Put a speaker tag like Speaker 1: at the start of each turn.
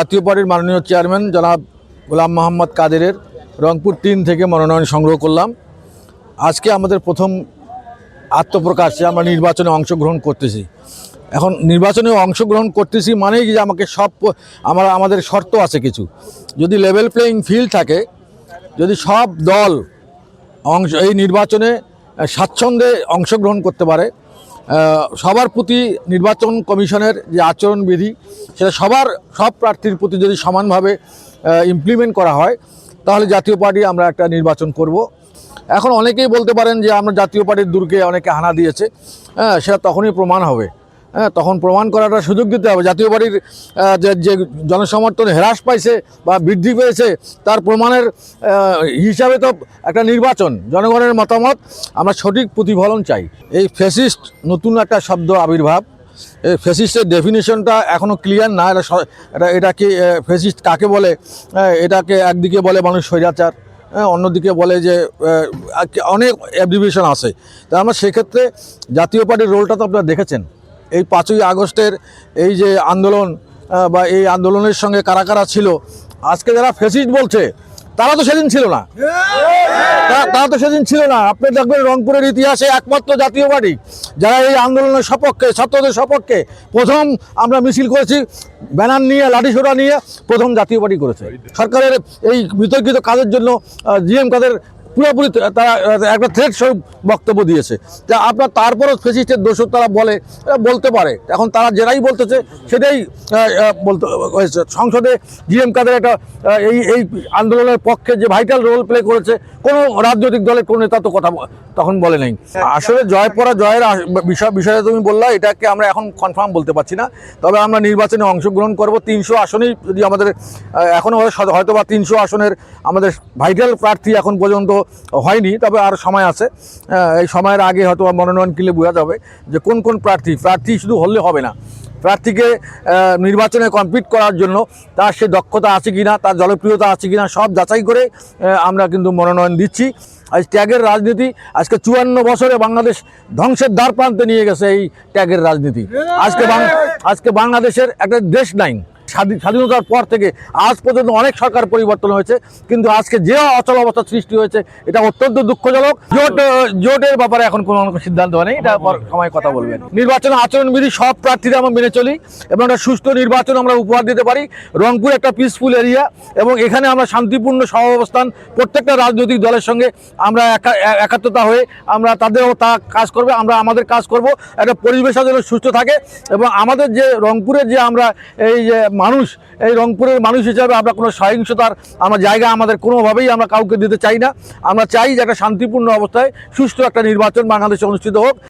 Speaker 1: জাতীয় পার্টির মাননীয় চেয়ারম্যান জনাব গোলাম মোহাম্মদ কাদেরের রংপুর তিন থেকে মনোনয়ন সংগ্রহ করলাম। আজকে আমাদের প্রথম আত্মপ্রকাশ আমরা নির্বাচনে অংশগ্রহণ করতেছি। এখন নির্বাচনে অংশগ্রহণ করতেছি মানেই যে আমাকে সব আমার আমাদের শর্ত আছে কিছু। যদি লেভেল প্লেয়িং ফিল্ড থাকে, যদি সব দল অংশ এই নির্বাচনে স্বাচ্ছন্দ্যে অংশগ্রহণ করতে পারে সবার প্রতি নির্বাচন কমিশনের যে আচরণবিধি সেটা সবার, সব প্রার্থীর প্রতি যদি সমানভাবে ইমপ্লিমেন্ট করা হয়, তাহলে জাতীয় পার্টি আমরা একটা নির্বাচন করব। এখন অনেকেই বলতে পারেন যে আমরা জাতীয় পার্টির দুর্গে অনেকে হানা দিয়েছে। হ্যাঁ সেটা তখনই প্রমাণ হবে। হ্যাঁ তখন প্রমাণ করাটা সুযোগ দিতে হবে। জাতীয় পার্টির যে যে জনসমর্থন হ্রাস পাইছে বা বৃদ্ধি পেয়েছে, তার প্রমাণের হিসাবে তো একটা নির্বাচন, জনগণের মতামত, আমরা সঠিক প্রতিফলন চাই। এই ফেসিস্ট নতুন একটা শব্দ আবির্ভাব, এই ফেসিস্টের ডেফিনেশনটা এখনও ক্লিয়ার না, এটা এটা এটা কি ফেসিস্ট কাকে বলে? এটাকে একদিকে বলে মানুষ স্বৈরাচার অন্যদিকে বলে যে অনেক অ্যাব্রিভিয়েশন আছে। তা আমরা সেক্ষেত্রে জাতীয় পার্টির রোলটা তো আপনারা দেখেছেন। এই পাঁচই আগস্টের এই যে আন্দোলন বা এই আন্দোলনের সঙ্গে কারা কারা ছিল, আজকে যারা ফেসিস্ট বলছে, তারা তো সেদিন ছিল না। তারা তো সেদিন ছিল না। আপনি দেখবেন রংপুরের ইতিহাসে একমাত্র জাতীয় পার্টি, যারা এই আন্দোলনের সপক্ষে, ছাত্রদের সপক্ষে প্রথম আমরা মিছিল করেছি, ব্যানার নিয়ে লাঠিসোড়া নিয়ে প্রথম জাতীয় পার্টি করেছে। সরকারের এই বিতর্কিত কাজের জন্য জিএম কাদের পুরোপুরি তারা একটা থ্রেট স্বরূপ বক্তব্য দিয়েছে। তা আপনার তারপরও ফেসিস্টের দোষর তারা বলে বলতে পারে। এখন তারা যেটাই বলতেছে সেটাই বলতে হয়েছে। সংসদে জিএম কাদের একটা এই এই আন্দোলনের পক্ষে যে ভাইটাল রোল প্লে করেছে কোনো রাজনৈতিক দলের কোনো নেতা তো কথা তখন বলে নাই। আসলে জয় পরা জয়ের বিষয় বিষয়ে তুমি বললা এটাকে আমরা এখন কনফার্ম বলতে পারছি না। তবে আমরা নির্বাচনে অংশগ্রহণ করব। তিনশো আসনেই যদি আমাদের আহ, এখনও হয়তো বা তিনশো আসনের আমাদের ভাইটাল প্রার্থী এখন পর্যন্ত হয়নি, তবে আর সময় আছে। এই সময়ের আগে হয়তো মনোনয়ন কিনলে বোঝা যাবে যে কোন কোন প্রার্থী প্রার্থী শুধু হলে হবে না। প্রার্থীকে নির্বাচনে কমপ্লিট করার জন্য তার সে দক্ষতা আছে কি না তার জনপ্রিয়তা আছে কি না সব যাচাই করে আমরা কিন্তু মনোনয়ন দিচ্ছি। আজ ট্যাগের রাজনীতি, আজকে চুয়ান্ন বছরে বাংলাদেশ ধ্বংসের দ্বার প্রান্তে নিয়ে গেছে এই ট্যাগের রাজনীতি। আজকে আজকে বাংলাদেশের একটা দেশ নাই। স্বাধীনতার পর থেকে আজ পর্যন্ত অনেক সরকার পরিবর্তন হয়েছে, কিন্তু আজকে যে অচল অবস্থা সৃষ্টি হয়েছে, এটা অত্যন্ত দুঃখজনক। জোট জোটের ব্যাপারে এখন কোনো সিদ্ধান্ত নেই এটা সময় কথা বলবেন। নির্বাচন আচরণবিধি সব প্রার্থীরা আমরা মেনে চলি, এবং একটা সুস্থ নির্বাচন আমরা উপহার দিতে পারি। রংপুর একটা পিসফুল এরিয়া এবং এখানে আমরা শান্তিপূর্ণ সহাবস্থান, প্রত্যেকটা রাজনৈতিক দলের সঙ্গে আমরা একাত্মতা হয়ে আমরা তাদেরও তা কাজ করবে, আমরা আমাদের কাজ করব। একটা পরিবেশ যেন সুস্থ থাকে, এবং আমাদের যে রংপুরের যে আমরা এই যে মানুষ, এই রংপুরের মানুষ হিসাবে আমরা কোনো সহিংসতার, আমার জায়গা আমাদের কোনোভাবেই আমরা কাউকে দিতে চাই না। আমরা চাই যে একটা শান্তিপূর্ণ অবস্থায় সুষ্ঠু একটা নির্বাচন বাংলাদেশে অনুষ্ঠিত হোক।